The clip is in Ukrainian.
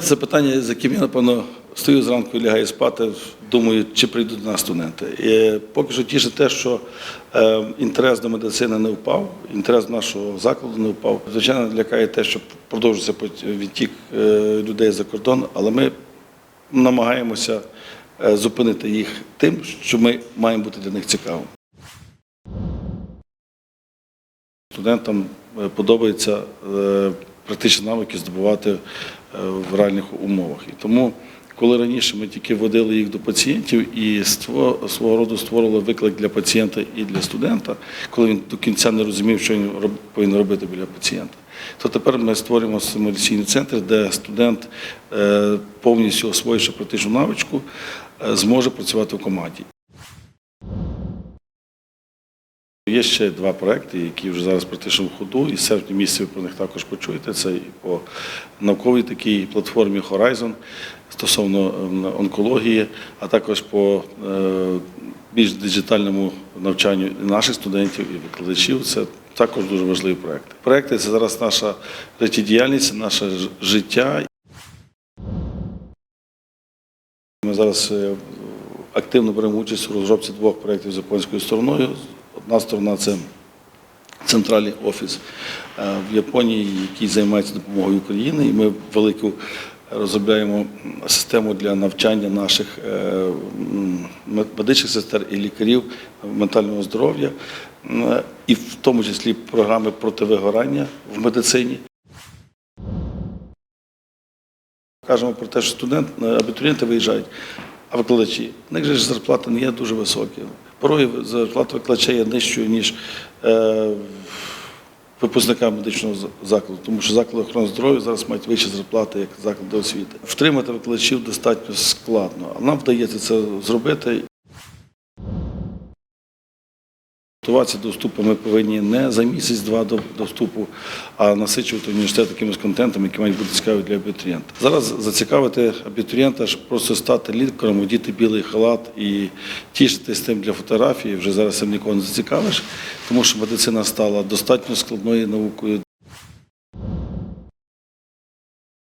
Це питання, з яким я, напевно, стою зранку і лягаю спати, думаю, чи прийдуть до нас студенти. І поки що тіше те, що е, інтерес до медицини не впав, інтерес нашого закладу не впав. Звичайно, лякає те, що продовжується відтік е, людей за кордон, але ми намагаємося е, зупинити їх тим, що ми маємо бути для них цікавими. Студентам подобається практичні навики здобувати в реальних умовах. І тому, коли раніше ми тільки водили їх до пацієнтів і свого роду створили виклик для пацієнта і для студента, коли він до кінця не розумів, що він повинен робити біля пацієнта, то тепер ми створюємо симуляційний центр, де студент, е, повністю освоївши практичну навичку, е, зможе працювати в команді. Є ще два проекти, які вже зараз практично в ходу, і в серпні місяці ви про них також почуєте. Це і по науковій такій платформі Horizon стосовно е, онкології, а також по е, більш диджитальному навчанню наших студентів і викладачів. Це також дуже важливі проекти. Проекти це зараз наша життєдіяльність, наше життя. Ми зараз е, активно беремо участь у розробці двох проєктів з японською стороною. Одна сторона це центральний офіс е, в Японії, який займається допомогою України, і ми велику розробляємо систему для навчання наших е, медичних сестер і лікарів ментального здоров'я, і в тому числі програми противигорання в медицині. Кажемо про те, що студент, е, абітурієнти виїжджають, а викладачі. В них же ж зарплати не є дуже високі. Пороги зарплата викладача є нижчою, ніж е, випускника медичного за- закладу, тому що заклади охорони здоров'я зараз мають вищі зарплати, як заклади освіти. Втримати викладачів достатньо складно, а нам вдається це зробити. Готуватися до вступу ми повинні не за місяць-два до, вступу, а насичувати університет якимось контентом, які мають бути цікаві для абітурієнта. Зараз зацікавити абітурієнта, щоб просто стати лікарем, одіти білий халат і тішитись тим для фотографії. Вже зараз цим нікого не зацікавиш, тому що медицина стала достатньо складною наукою.